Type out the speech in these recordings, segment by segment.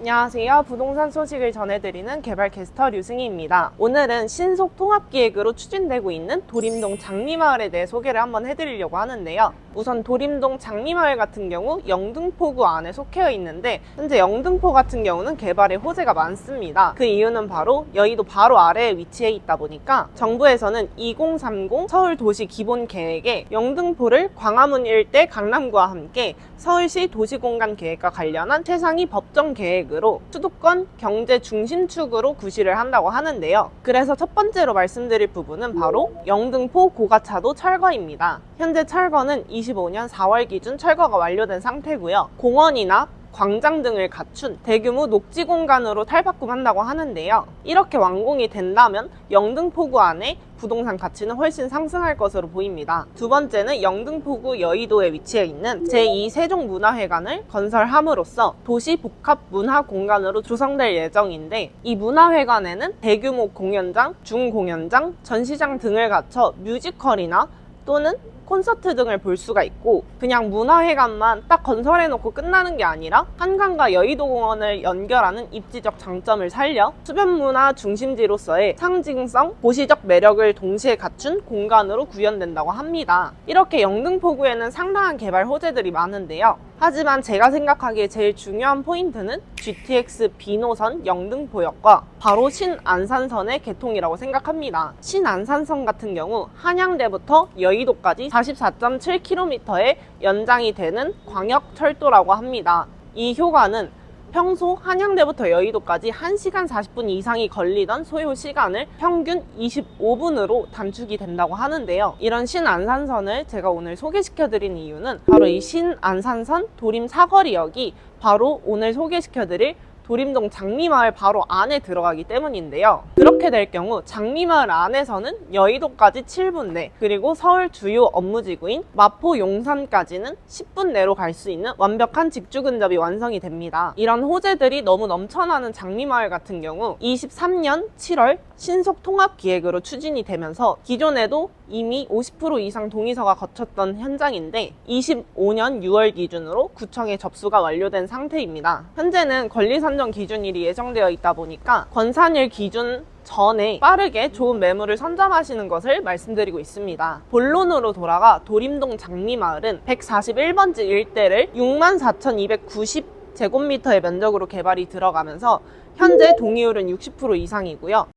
안녕하세요. 부동산 소식을 전해드리는 개발캐스터 류승희입니다. 오늘은 신속 통합 기획으로 추진되고 있는 도림동 장미마을에 대해 소개를 한번 해드리려고 하는데요. 우선 도림동 장미마을 같은 경우 영등포구 안에 속해 있는데 현재 영등포 같은 경우는 개발의 호재가 많습니다. 그 이유는 바로 여의도 바로 아래에 위치해 있다 보니까 정부에서는 2030 서울 도시 기본 계획에 영등포를 광화문 일대 강남구와 함께 서울시 도시공간 계획과 관련한 최상위 법정 계획으로 수도권 경제 중심축으로 구실을 한다고 하는데요. 그래서 첫 번째로 말씀드릴 부분은 바로 영등포 고가차도 철거입니다. 현재 철거는 25년 4월 기준 철거가 완료된 상태고요. 공원이나 광장 등을 갖춘 대규모 녹지 공간으로 탈바꿈한다고 하는데요. 이렇게 완공이 된다면 영등포구 안에 부동산 가치는 훨씬 상승할 것으로 보입니다. 두 번째는 영등포구 여의도에 위치해 있는 제2 세종문화회관을 건설함으로써 도시 복합 문화 공간으로 조성될 예정인데 이 문화회관에는 대규모 공연장, 중공연장, 전시장 등을 갖춰 뮤지컬이나 또는 콘서트 등을 볼 수가 있고 그냥 문화회관만 딱 건설해 놓고 끝나는 게 아니라 한강과 여의도공원을 연결하는 입지적 장점을 살려 수변문화 중심지로서의 상징성, 도시적 매력을 동시에 갖춘 공간으로 구현된다고 합니다. 이렇게 영등포구에는 상당한 개발 호재들이 많은데요. 하지만 제가 생각하기에 제일 중요한 포인트는 GTX B노선 영등포역과 바로 신안산선의 개통이라고 생각합니다. 신안산선 같은 경우 한양대부터 여의도까지 44.7km의 연장이 되는 광역철도라고 합니다. 이 효과는 평소 한양대부터 여의도까지 1시간 40분 이상이 걸리던 소요 시간을 평균 25분으로 단축이 된다고 하는데요. 이런 신안산선을 제가 오늘 소개시켜 드린 이유는 바로 이 신안산선 도림 사거리역이 바로 오늘 소개시켜 드릴 도림동 장미마을 바로 안에 들어가기 때문인데요. 그렇게 될 경우 장미마을 안에서는 여의도까지 7분 내, 그리고 서울 주요 업무지구인 마포 용산까지는 10분 내로 갈 수 있는 완벽한 직주 근접이 완성이 됩니다. 이런 호재들이 너무 넘쳐나는 장미마을 같은 경우 23년 7월 신속 통합 기획으로 추진이 되면서 기존에도 이미 50% 이상 동의서가 거쳤던 현장인데 25년 6월 기준으로 구청에 접수가 완료된 상태입니다. 현재는 권리 산정 기준일이 예정되어 있다 보니까 권산일 기준 전에 빠르게 좋은 매물을 선점하시는 것을 말씀드리고 있습니다. 본론으로 돌아가 도림동 장미마을은 141번지 일대를 64,290 제곱미터의 면적으로 개발이 들어가면서 현재 동의율은 60% 이상이고요.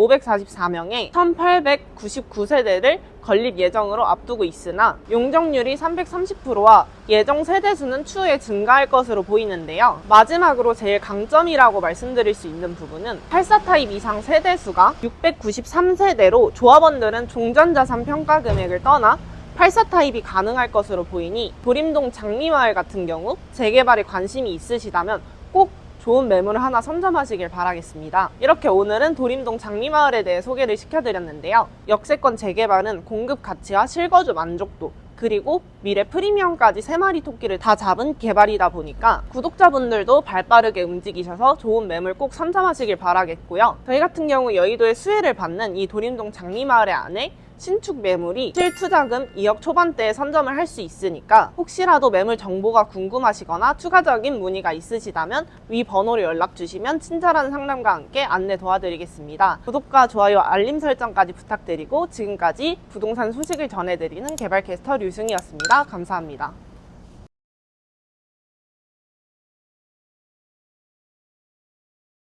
544명의 1899세대를 건립 예정으로 앞두고 있으나 용적률이 330%와 예정 세대 수는 추후에 증가할 것으로 보이는데요. 마지막으로 제일 강점이라고 말씀드릴 수 있는 부분은 84타입 이상 세대 수가 693세대로 조합원들은 종전자산 평가 금액을 떠나 84 타입이 가능할 것으로 보이니 도림동 장미마을 같은 경우 재개발에 관심이 있으시다면 꼭 좋은 매물을 하나 선점하시길 바라겠습니다. 이렇게 오늘은 도림동 장미마을에 대해 소개를 시켜드렸는데요. 역세권 재개발은 공급 가치와 실거주 만족도, 그리고 미래 프리미엄까지 세 마리 토끼를 다 잡은 개발이다 보니까 구독자분들도 발 빠르게 움직이셔서 좋은 매물 꼭 선점하시길 바라겠고요. 저희 같은 경우 여의도에 수혜를 받는 이 도림동 장미마을의 안에 신축 매물이 실투자금 2억 초반대에 선점을 할 수 있으니까 혹시라도 매물 정보가 궁금하시거나 추가적인 문의가 있으시다면 위 번호로 연락 주시면 친절한 상담과 함께 안내 도와드리겠습니다. 구독과 좋아요, 알림 설정까지 부탁드리고 지금까지 부동산 소식을 전해드리는 개발캐스터 류승이었습니다. 감사합니다.